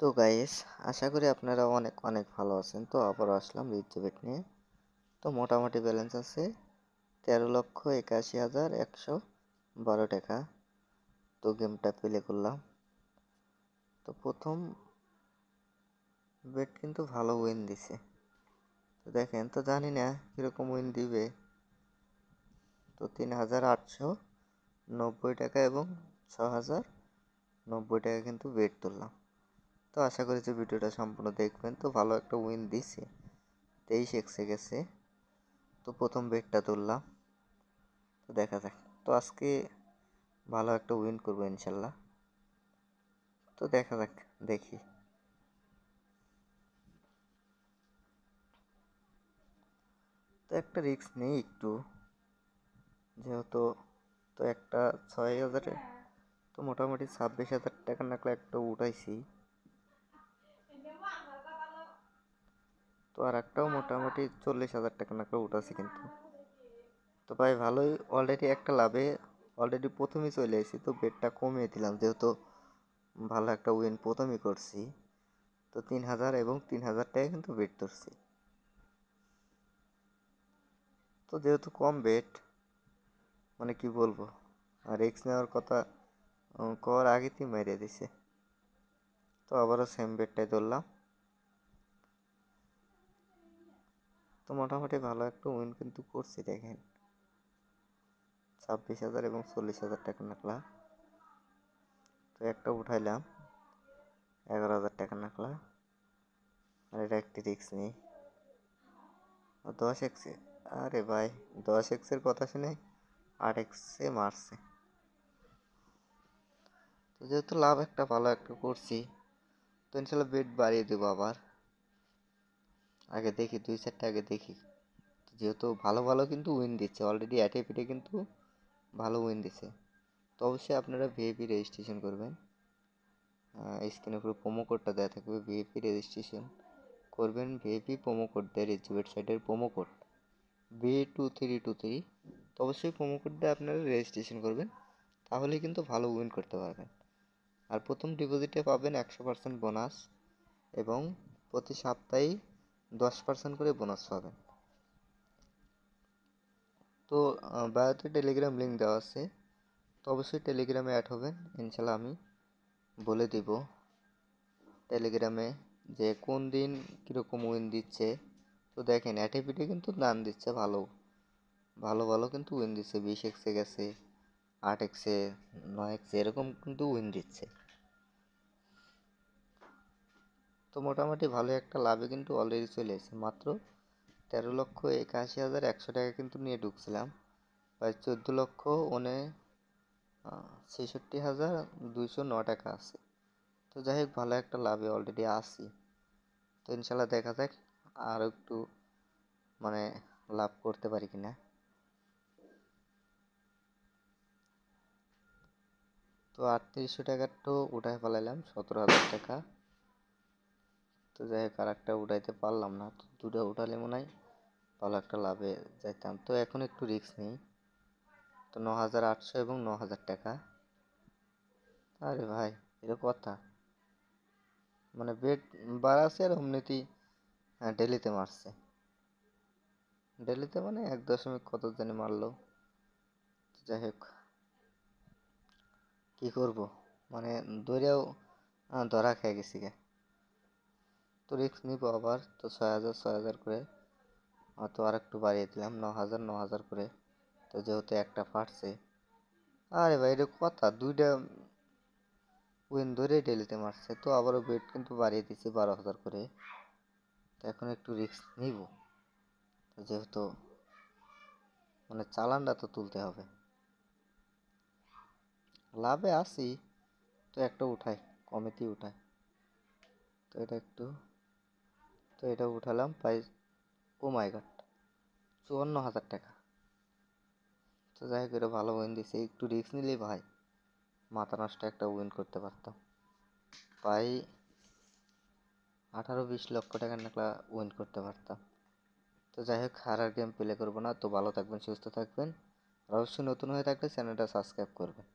তো গাইস আশা করি আপনারা অনেক অনেক ভালো আছেন। তো আবারও আসলাম রিচ বেট নিয়ে। তো মোটামুটি ব্যালেন্স আছে তেরো লক্ষ একাশি হাজার একশো বারো টাকা। তো গেমটা প্লে করলাম। তো প্রথম বেট কিন্তু ভালো উইন দিছে। তো দেখেন, তো জানি না কীরকম উইন দিবে। তো তিন হাজার আটশো নব্বই টাকা এবং ছ হাজার নব্বই টাকা কিন্তু বেট তুললাম তো আশা করি যে ভিডিওটা সম্পূর্ণ দেখবেন। তো ভালো একটা উইন দিছে। তেইশ এক্সে গেছে। তো প্রথম বেডটা তুললাম। তো দেখা যাক। তো আজকে ভালো একটা উইন করব ইনশাল্লাহ। তো দেখা যাক, দেখি। তো একটা রিস্ক নেই একটু। যেহেতু তো একটা ছয় হাজারে তো মোটামুটি ছাব্বিশ হাজার টাকা নাকলে একটা উঠাইছি। তো আর একটাও মোটামুটি চল্লিশ হাজার টাকা নাকলে উঠাছি কিন্তু। তো ভাই ভালোই অলরেডি একটা লাভে অলরেডি প্রথমেই চলে এসেছি তো বেডটা কমিয়ে দিলাম যেহেতু ভালো একটা উইন প্রথমেই করছি। তো তিন হাজার এবং তিন হাজার টাকা কিন্তু বেড ধরছি। তো যেহেতু কম বেড মানে কি বলব, আর রিক্স নেওয়ার কথা কর আগেতেই মেরে দিছে। তো আবারও সেম বেডটাই ধরলাম। তো মোটামুটি ভালো একটা উইন কিন্তু করছি, দেখেন। ছাব্বিশ হাজার এবং চল্লিশ হাজার টাকা নাকলা। তো একটা উঠাইলাম, এগারো হাজার টাকা নাকলা। আর এটা একটি রিক্স নেই। দশ এক্সে আরে ভাই, দশ এক্সের কথা শুনে আট এক্সে মারছে। তো যেহেতু লাভ একটা ভালো একটা করছি, তো ইনশাল্লাহ বেড বাড়িয়ে দেবো আবার। আগে দেখি, দুই চারটা আগে দেখি। যেহেতু ভালো ভালো কিন্তু উইন দিচ্ছে। অলরেডি অ্যাটে পিটে কিন্তু ভালো উইন দিচ্ছে। তো অবশ্যই আপনারা ভিএপি রেজিস্ট্রেশন করবেন। স্ক্রিনে পুরো প্রোমো কোডটা দেওয়া থাকবে। ভিএপি রেজিস্ট্রেশন করবেন। ভিএপি প্রোমো কোড দেয় রিচ ওয়েবসাইটের promo code B two three two three তো অবশ্যই প্রোমো কোড দিয়ে আপনারা রেজিস্ট্রেশন করবেন। তাহলে কিন্তু ভালো উইন করতে পারবেন। আর প্রথম ডিপোজিটে পাবেন একশো পার্সেন্ট বোনাস এবং প্রতি সপ্তাহেই দশ পার্সেন্ট করে বোনাস পাবেন তো বায়োতে টেলিগ্রাম লিঙ্ক দেওয়া আছে। তো অবশ্যই টেলিগ্রামে অ্যাড হবেন। ইনশাল্লাহ আমি বলে দিব টেলিগ্রামে যে কোন দিন কীরকম উইন দিচ্ছে। তো দেখেন অ্যাটিভিটি কিন্তু দান দিচ্ছে ভালো। ভালো ভালো কিন্তু উইন দিচ্ছে। বিশ এক্সে গেছে, আট এক্সে নয় এক্সে এরকম কিন্তু উইন দিচ্ছে। তো মোটামুটি ভালো একটা লাভে কিন্তু অলরেডি চলে এসেছে। মাত্র তেরো লক্ষ একাশি হাজার একশো টাকা কিন্তু নিয়ে ঢুকছিলাম। প্রায় চোদ্দ লক্ষ ওনে ছেষট্টি হাজার দুইশো ন টাকা আছে। তো যাই হোক, ভালো একটা লাভে অলরেডি আসি তো ইনশাল্লাহ দেখা যাক আরও একটু মানে লাভ করতে পারি কিনা। তো আটত্রিশশো টাকার তো উঠাই ফেলাইলাম, সতেরো হাজার টাকা। তো যাই হোক আর একটা উঠাইতে পারলাম না। দুটো উঠালে মনে হয় ভালো একটা লাভে যাইতাম। তো এখন একটু রিস্ক নেই। তো ন হাজার আটশো এবং ন হাজার টাকা। আরে ভাই, এটা কথা। মানে বেড বাড়াচ্ছে আর অমনিতেই হ্যাঁ ডেলিতে মারছে। ডেলিতে মানে এক দশমিক কত জানি মারলো। যাই হোক কী করব? মানে দৌড়েও ধরা খেয়ে গেছি গে। তো রিক্স নিব আবার, তো ছয় হাজার ছয় হাজার করে। তো আর একটু বাড়িয়ে দিলাম, ন হাজার ন হাজার করে। তো যেহেতু একটা ফাটছে। আরে ভাই, এটা কথা, দুইটা উইন ধরে ডেলিতে মারছে। তো আবারও বেড কিন্তু বাড়িয়ে দিচ্ছি বারো হাজার করে। তো এখন একটু রিস্ক নিব। যেহেতু মানে চালানটা তো তুলতে হবে। লাভে আসি তো একটা উঠাই কমেতেই উঠাই। তো এটা একটু তো এটা উঠালাম প্রায় ও মাই গড চুয়ান্ন হাজার টাকা। তো যাই হোক, এটা ভালো উইন দিছে। একটু রিস্ক নিলেই ভাই, মাথা নষ্ট একটা উইন করতে পারতাম। প্রায় আঠারো বিশ লক্ষ টাকার নাকলা উইন করতে পারতাম। তো যাই হোক হারার গেম প্লে করব না। তো ভালো থাকবেন, সুস্থ থাকবেন। অবশ্যই নতুন হয়ে থাকলে চ্যানেলটা সাবস্ক্রাইব করবেন।